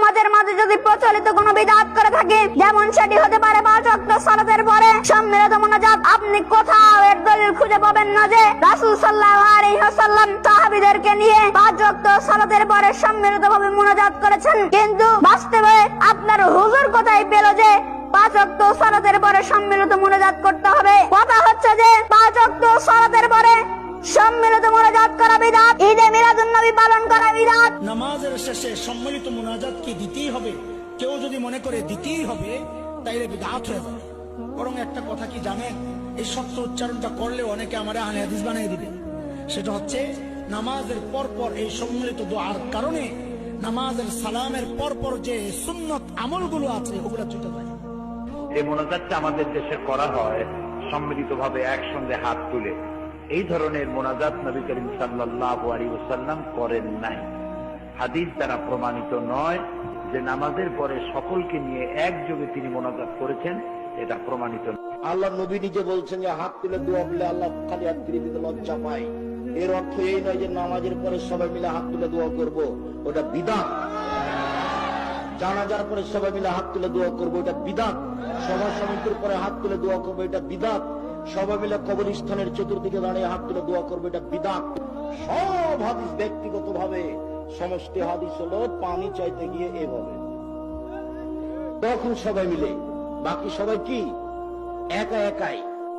সমাজের মাঝে যদি প্রচলিত কোনো বিদাত করে থাকে, যেমন সেটি হতে পারে সালাতের পরে, সম্মিলিত মোনাজাত, আপনি কোথাও এর দলিল খুঁজে পাবেন না যে রাসূল আলাইহি ওয়াসাল্লাম নিয়ে পাঁচ ওয়াক্ত সালাতের পরে সম্মিলিত ভাবে মোনাজাত করেছেন। কিন্তু বাস্তবে আপনার হুজুর কোথায় পেল যে পাঁচ ওয়াক্ত সালাতের পরে সম্মিলিত মোনাজাত করতে হবে? কথা হচ্ছে যে পাঁচ ওয়াক্ত সালাতের পরে সম্মিলিত মোনাজাত করা বিদাত। নবী পালন করা বিদাত নামাজের শেষে সম্মিলিত মুনাজাত কি দিতেই হবে? কেউ যদি মনে করে দিতেই হবে তাইলে বিদাত হয়ে যাবে। বরং একটা কথা কি জানেন এই সত্য উচ্চারণটা করলে অনেকে আমার আহলে হাদিস বানিয়ে দিবে। সেটা হচ্ছে নামাজের পর পর এই সম্মিলিত দোয়ার কারণে নামাজের সালামের পর পর যে সুন্নত আমলগুলো আছে ওগুলো ছুটে যায়। যে মোনাজাতটা আমাদের দেশে করা হয় সম্মিলিত সম্মিলিতভাবে একসঙ্গে হাত তুলে এই ধরনের মোনাজাত নবী করিম সাল্লাল্লাহু আলাইহি ওয়াসাল্লাম করেন নাই। হাদিস দ্বারা প্রমাণিত নয় যে নামাজের পরে সকলকে নিয়ে একযোগে তিনি মোনাজাত করেছেন, এটা প্রমাণিত। আল্লাহ নবী নিজে বলছেন যে হাত তুলে দোয়া বলে আল্লাহ খালি হাত তুলে দিতে লজ্জা পায়। এর অর্থ এই নয় যে নামাজের পরে সবাই মিলে হাত তুলে দোয়া করব, ওটা বিধান জানাজার পরে সবাই মিলে হাত তুলে দোয়া করব এটা বিদাত। সভা সমিতির পরে হাত তুলে দোয়া করব, এটা বিদাত। সবাই মিলে কবরস্থানের চতুর্দিকে দাঁড়িয়ে হাত তুলে দোয়া করবে, এটা বিদাত। সব হাদিস ব্যক্তিগত ভাবে সমষ্টি হাদিস হলো পানি চাইতে গিয়ে এভাবে। তখন সবাই মিলে, বাকি সবাই কি? একা একাই।